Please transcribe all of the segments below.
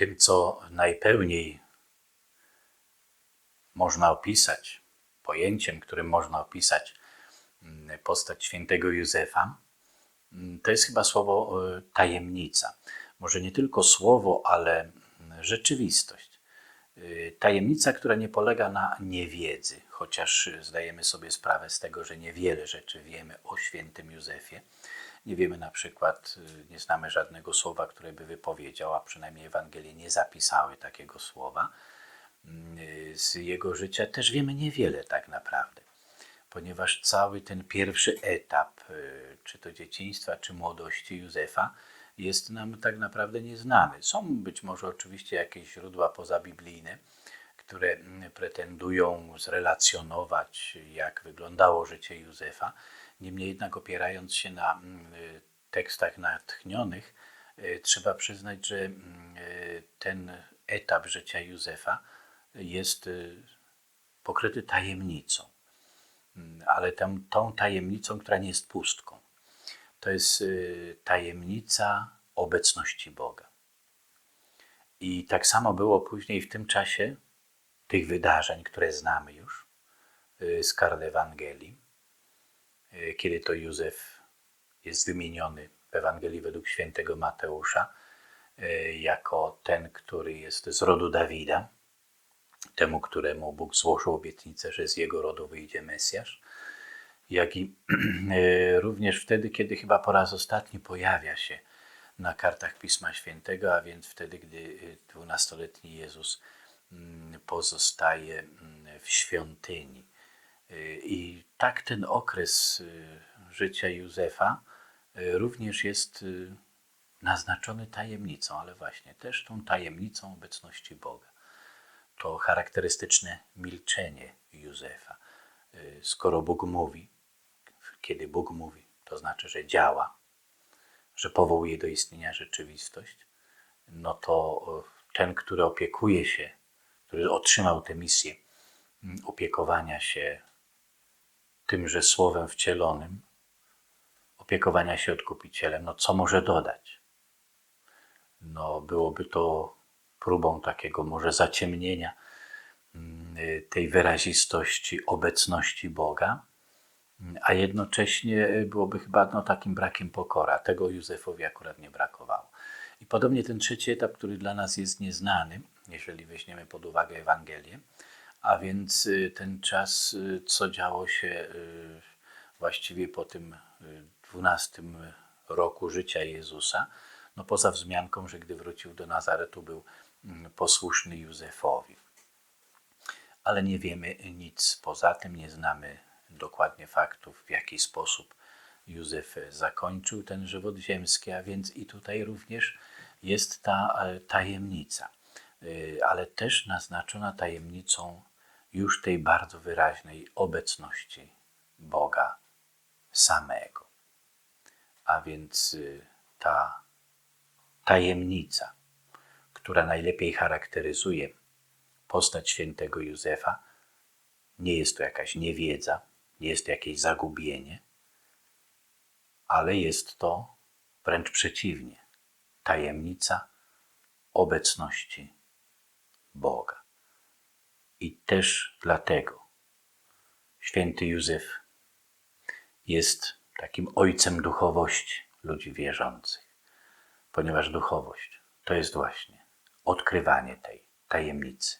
tym, co najpełniej można opisać, pojęciem, którym można opisać mm, postać świętego Józefa, mm, to jest chyba słowo e, tajemnica. Może nie tylko słowo, ale mm, rzeczywistość. Y, Tajemnica, która nie polega na niewiedzy, chociaż zdajemy sobie sprawę z tego, że niewiele rzeczy wiemy o świętym Józefie. Nie wiemy na przykład, y, nie znamy żadnego słowa, które by wypowiedział, a przynajmniej Ewangelie nie zapisały takiego słowa. Y, Z jego życia też wiemy niewiele tak naprawdę, ponieważ cały ten pierwszy etap, y, czy to dzieciństwa, czy młodości Józefa, jest nam tak naprawdę nieznany. Są być może oczywiście jakieś źródła pozabiblijne, które mm, pretendują zrelacjonować, jak wyglądało życie Józefa. Niemniej jednak opierając się na mm, tekstach natchnionych, y, trzeba przyznać, że mm, y, ten etap życia Józefa jest y, pokryty tajemnicą, ale tą, tą tajemnicą, która nie jest pustką. To jest y, tajemnica obecności Boga. I tak samo było później w tym czasie tych wydarzeń, które znamy już y, z kart Ewangelii, y, kiedy to Józef jest wymieniony w Ewangelii według świętego Mateusza jako ten, który jest z rodu Dawida, temu, któremu Bóg złożył obietnicę, że z jego rodu wyjdzie Mesjasz, jak i e, również wtedy, kiedy chyba po raz ostatni pojawia się na kartach Pisma Świętego, a więc wtedy, gdy dwunastoletni Jezus mm, pozostaje mm, w świątyni. E, I tak ten okres e, życia Józefa e, również jest e, naznaczony tajemnicą, ale właśnie też tą tajemnicą obecności Boga to charakterystyczne milczenie Józefa. Skoro Bóg mówi, kiedy Bóg mówi, to znaczy, że działa, że powołuje do istnienia rzeczywistość, no to y, ten, który opiekuje się, który otrzymał tę misję opiekowania się tymże słowem wcielonym, opiekowania się odkupicielem, no co może dodać? No byłoby to próbą takiego może zaciemnienia tej wyrazistości obecności Boga, a jednocześnie byłoby chyba no, takim brakiem pokora. Tego Józefowi akurat nie brakowało. I podobnie ten trzeci etap, który dla nas jest nieznany, jeżeli weźmiemy pod uwagę Ewangelię, a więc y, ten czas, y, co działo się właściwie po tym dwunastym roku życia Jezusa, no poza wzmianką, że gdy wrócił do Nazaretu, był mm, posłuszny Józefowi. Ale nie wiemy nic poza tym, nie znamy dokładnie faktów, w jaki sposób Józef zakończył ten żywot ziemski, a więc i tutaj również jest ta e, tajemnica, Y, ale też naznaczona tajemnicą już tej bardzo wyraźnej obecności Boga samego. A więc y, ta tajemnica, która najlepiej charakteryzuje postać świętego Józefa, nie jest to jakaś niewiedza, nie jest jakieś zagubienie, ale jest to wręcz przeciwnie tajemnica obecności Boga. I też dlatego święty Józef jest takim ojcem duchowości ludzi wierzących, ponieważ duchowość to jest właśnie odkrywanie tej tajemnicy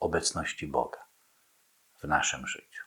obecności Boga w naszym życiu.